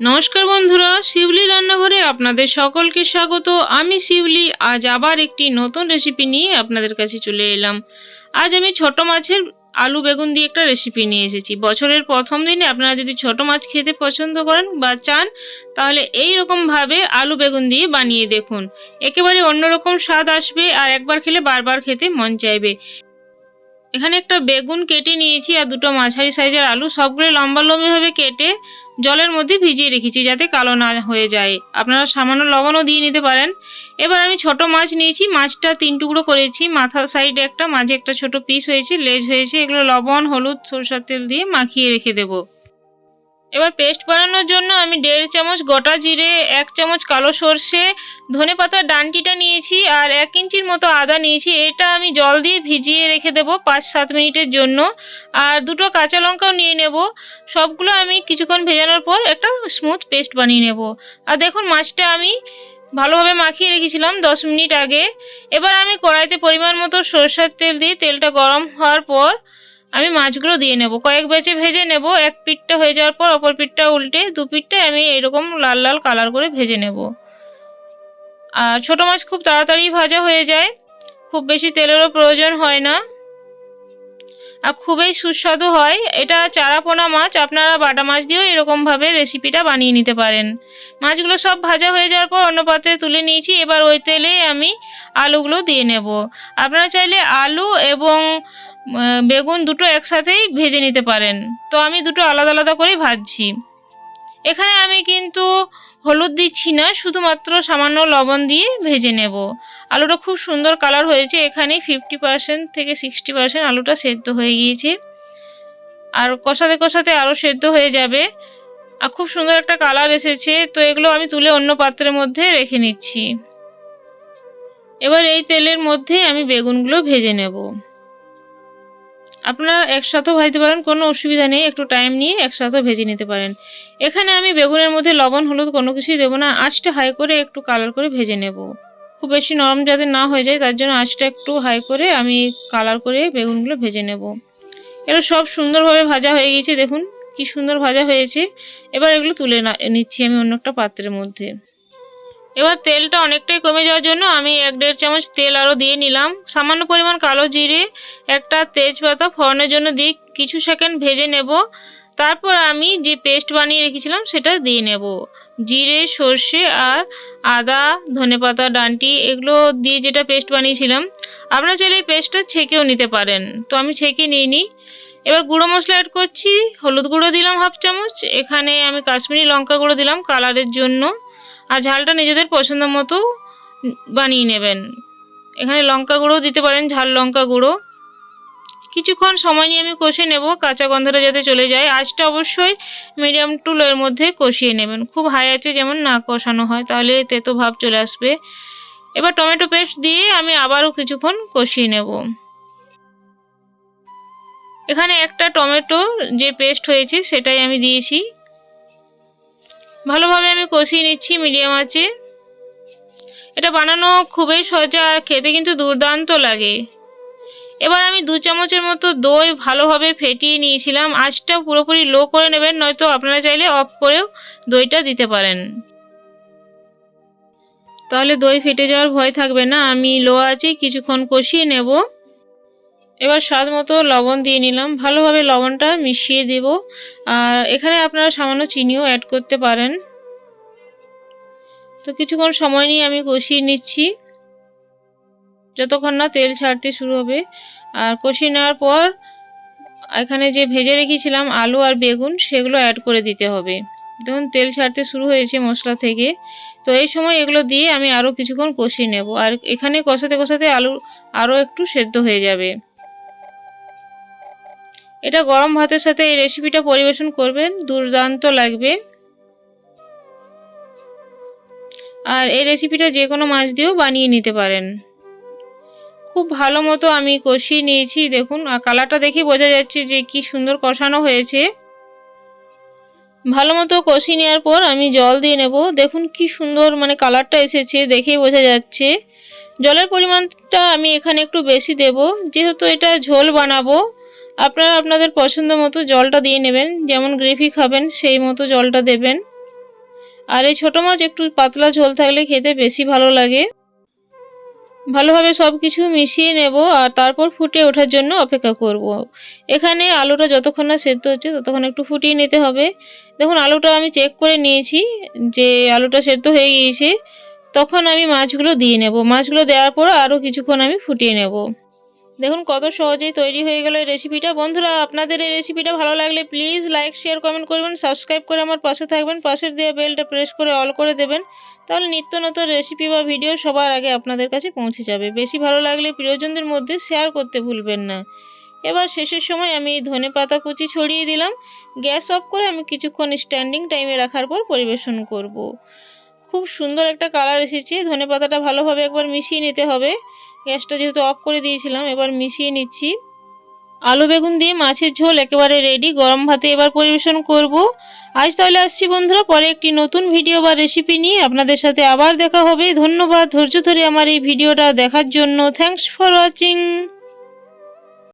নমস্কার বন্ধুরা, শিউলি রান্নাঘরে আপনাদের সকলকে স্বাগত। আমি শিউলি, আজ আবার একটি নতুন রেসিপি নিয়ে আপনাদের কাছে চলে এলাম। আজ আমি ছোট মাছের আলু বেগুন দিয়ে একটা রেসিপি নিয়ে এসেছি। বছরের প্রথম দিনে আপনারা যদি ছোট মাছ খেতে পছন্দ করেন বা চান, তাহলে এই রকম ভাবে আলু বেগুন দিয়ে বানিয়ে দেখুন। একেবারে অন্যরকম স্বাদ আসবে আর একবার খেলে বারবার খেতে মন চাইবে। এখানে একটা বেগুন কেটে নিয়েছি আর দুটো মাঝারি সাইজের আলু সবগুলো লম্বা লম্বিভাবে কেটে জলের মধ্যে ভিজিয়ে রেখেছি যাতে কালো না হয়ে যায়। আপনারা সামান্য লবণও দিয়ে নিতে পারেন। এবার আমি ছোট মাছ নিয়েছি। মাছটা তিন টুকরো করেছি। মাথা সাইডে একটা, মাঝে একটা ছোট পিস হয়েছে, লেজ হয়েছে। এগুলো লবণ, হলুদ, সরষের তেল দিয়ে মাখিয়ে রেখে দেবো। এবার পেস্ট বানানোর জন্য আমি দেড় চামচ গোটা জিরে, এক চামচ কালো সর্ষে, ধনে পাতার ডান্টিটা নিয়েছি আর এক ইঞ্চির মতো আদা নিয়েছি। এটা আমি জল দিয়ে ভিজিয়ে রেখে দেবো পাঁচ সাত মিনিটের জন্য। আর দুটো কাঁচা লঙ্কাও নিয়ে নেব। সবগুলো আমি কিছুক্ষণ ভেজানোর পর একটা স্মুথ পেস্ট বানিয়ে নেব। আর দেখুন মাছটা আমি ভালোভাবে মাখিয়ে রেখেছিলাম দশ মিনিট আগে। এবার আমি কড়াইতে পরিমাণ মতো সরষের তেল দিয়ে তেলটা গরম হওয়ার পর আমি মাছগুলো দিয়ে নেব। কয়েক বেচে ভেজে নেব। এক পিঠটা হয়ে যাওয়ার পর অপর পিঠটা উল্টে দু পিঠটা আমি এরকম লাল লাল কালার করে ভেজে নেব। আর ছোট মাছ খুব তাড়াতাড়ি ভাজা হয়ে যায়। খুব বেশি তেলেরও প্রয়োজন হয় না। আর খুবই সুস্বাদু হয়। এটা চারাপোনা মাছ। আপনারা বাটা মাছ দিয়েও এরকমভাবে রেসিপিটা বানিয়ে নিতে পারেন। মাছগুলো সব ভাজা হয়ে যাওয়ার পর অন্য পাত্রে তুলে নিয়েছি। এবার ওই তেলে আমি আলুগুলো দিয়ে নেব। আপনারা চাইলে আলু এবং বেগুন দুটো একসাথেই ভেজে নিতে পারেন। তো আমি দুটো আলাদা আলাদা করেই ভাজছি। এখানে আমি কিন্তু হলুদ দিচ্ছি না, শুধুমাত্র সামান্য লবণ দিয়ে ভেজে নেব। আলুটা খুব সুন্দর কালার হয়েছে। এখানে ফিফটি পার্সেন্ট থেকে সিক্সটি পার্সেন্ট আলুটা সেদ্ধ হয়ে গিয়েছে। আর কষাতে কষাতে আরও সেদ্ধ হয়ে যাবে। আর খুব সুন্দর একটা কালার এসেছে। তো এগুলো আমি তুলে অন্য পাত্রের মধ্যে রেখে নিচ্ছি। এবার এই তেলের মধ্যে আমি বেগুনগুলো ভেজে নেব। আপনারা একসাথেও ভাজতে পারেন, কোনো অসুবিধা নেই, একটু টাইম নিয়ে একসাথেও ভেজে নিতে পারেন। এখানে আমি বেগুনের মধ্যে লবণ, হলুদ কোনো কিছুই দেবো না, আঁচটা হাই করে একটু কালার করে ভেজে নেব। খুব বেশি নরম যাতে না হয়ে যায়, তার জন্য আঁচটা একটু হাই করে আমি কালার করে বেগুনগুলো ভেজে নেব। এগুলো সব সুন্দরভাবে ভাজা হয়ে গেছে দেখুন কি সুন্দর ভাজা হয়েছে। এবার এগুলো তুলে নিচ্ছি আমি অন্য একটা পাত্রের মধ্যে। এবার তেলটা অনেকটাই কমে যাওয়ার জন্য আমি এক দেড় চামচ তেল আরও দিয়ে নিলাম। সামান্য পরিমাণ কালো জিরে, একটা তেজপাতা ফোড়নের জন্য দিয়ে কিছু সেকেন্ড ভেজে নেব। তারপর আমি যে পেস্ট বানিয়ে রেখেছিলাম সেটা দিয়ে নেব। জিরে, সর্ষে আর আদা ধনেপাতা ডান্টি এগুলো দিয়ে যেটা পেস্ট বানিয়েছিলাম, আপনারা চাইলে এই পেস্টটা ছেঁকেও নিতে পারেন। তো আমি ছেঁকে নিয়ে নিই এবার গুঁড়ো মশলা অ্যাড করছি। হলুদ গুঁড়ো দিলাম হাফ চামচ। এখানে আমি কাশ্মীরি লঙ্কা গুঁড়ো দিলাম কালারের জন্য। আর ঝালটা নিজেদের পছন্দ মতো বানিয়ে নেবেন। এখানে লঙ্কা গুঁড়ো দিতে পারেন, ঝাল লঙ্কা গুঁড়ো। কিছুক্ষণ সময় নিয়ে আমি কষে নেব, কাঁচা গন্ধটা যাতে চলে যায়। আঁচটা অবশ্যই মিডিয়াম টু লোয়ের মধ্যে কষিয়ে নেবেন। খুব হাই আছে যেমন না কষানো হয়, তাহলে তেতো ভাব চলে আসবে। এবার টমেটো পেস্ট দিয়ে আমি আবারও কিছুক্ষণ কষিয়ে নেব। এখানে একটা টমেটো যে পেস্ট হয়েছে, সেটাই আমি দিয়েছি। ভালোভাবে আমি কষিয়ে নিচ্ছি, মিডিয়াম আঁচে এটা বানানো খুবই সহজে আর খেতে কিন্তু দুর্দান্ত লাগে। এবার আমি দু চামচের মতো দই ভালোভাবে ফেটিয়ে নিয়েছিলাম। আঁচটা পুরোপুরি লো করে নেবেন, নয়তো আপনারা চাইলে অফ করেও দইটা দিতে পারেন। তাহলে দই ফেটে যাওয়ার ভয় থাকবে না। আমি লো আছে, কিছুক্ষণ কষিয়ে নেব। এবার স্বাদ মতো লবণ দিয়ে নিলাম। ভালোভাবে লবণটা মিশিয়ে দেব। আর এখানে আপনারা সামান্য চিনিও অ্যাড করতে পারেন। তো কিছুক্ষণ সময় নিয়ে আমি কষিয়ে নিচ্ছি। যতক্ষণ না তেল ছাড়তে শুরু হবে। আর কষিয়ে নেওয়ার পর এখানে যে ভেজে রেখেছিলাম আলু আর বেগুন, সেগুলো অ্যাড করে দিতে হবে। দেখুন, তেল ছাড়তে শুরু হয়েছে মশলা থেকে। তো এই সময় এগুলো দিয়ে আমি আরও কিছুক্ষণ কষিয়ে নেব। আর এখানে কষাতে কষাতে আলু আরও একটু সেদ্ধ হয়ে যাবে। এটা গরম ভাতের সাথে এই রেসিপিটা পরিবেশন করবেন, দুর্দান্ত লাগবে। আর এই রেসিপিটা যে কোনো মাছ দিয়েও বানিয়ে নিতে পারেন। খুব ভালো মতো আমি কষিয়ে নিয়েছি, দেখুন, আর কালারটা দেখে বোঝা যাচ্ছে যে কি সুন্দর কষানো হয়েছে। ভালো মতো কষিয়ে নেওয়ার পর আমি জল দিয়ে নেব। দেখুন কি সুন্দর মানে কালারটা এসেছে, দেখেই বোঝা যাচ্ছে। জলের পরিমাণটা আমি এখানে একটু বেশি দেব, যেহেতু এটা ঝোল বানাবো। আপনারা আপনাদের পছন্দ মতো জলটা দিয়ে নেবেন, যেমন গ্রেভি খাবেন সেই মতো জলটা দেবেন। আর এই ছোটো মাছ একটু পাতলা ঝোল থাকলে খেতে বেশি ভালো লাগে। ভালোভাবে সব কিছু মিশিয়ে নেব আর তারপর ফুটে ওঠার জন্য অপেক্ষা করব। এখানে আলুটা যতক্ষণ না সেদ্ধ হচ্ছে ততক্ষণ একটু ফুটিয়ে নিতে হবে। দেখুন, আলুটা আমি চেক করে নিয়েছি যে আলুটা সেদ্ধ হয়ে গিয়েছে। তখন আমি মাছগুলো দিয়ে নেব। মাছগুলো দেওয়ার পর আরও কিছুক্ষণ আমি ফুটিয়ে নেব। দেখুন কত সহজেই তৈরি হয়ে গেল এই রেসিপিটা বন্ধুরা, আপনাদের এই রেসিপিটা ভালো লাগলে প্লিজ লাইক শেয়ার কমেন্ট করবেন সাবস্ক্রাইব করে আমার পাশে থাকবেন, পাশের দেওয়া বেলটা প্রেস করে অল করে দেবেন, তাহলে নিত্য নতুন রেসিপি বা ভিডিও সবার আগে আপনাদের কাছে পৌঁছে যাবে। বেশি ভালো লাগলে প্রিয়জনদের মধ্যে শেয়ার করতে ভুলবেন না। এবার শেষের সময় আমি ধনে পাতা কুচি ছড়িয়ে দিলাম। গ্যাস অফ করে আমি কিছুক্ষণ স্ট্যান্ডিং টাইমে রাখার পর পরিবেশন করব। খুব সুন্দর একটা কালার এসেছে। ধনে পাতাটা ভালোভাবে একবার মিশিয়ে নিতে হবে। গ্যাসটা যেহেতু অফ করে দিয়েছিলাম, এবার মিশিয়ে নিচ্ছি। আলু বেগুন দিয়ে মাছের ঝোল একেবারে রেডি গরম ভাতে এবার পরিবেশন করব। আজ তাহলে আসছি বন্ধুরা, পরে একটি নতুন ভিডিও বা রেসিপি নিয়ে। আপনাদের সাথে আবার দেখা হবে। ধন্যবাদ। ধৈর্য ধরে আমার এই ভিডিওটা দেখার জন্য। Thanks for watching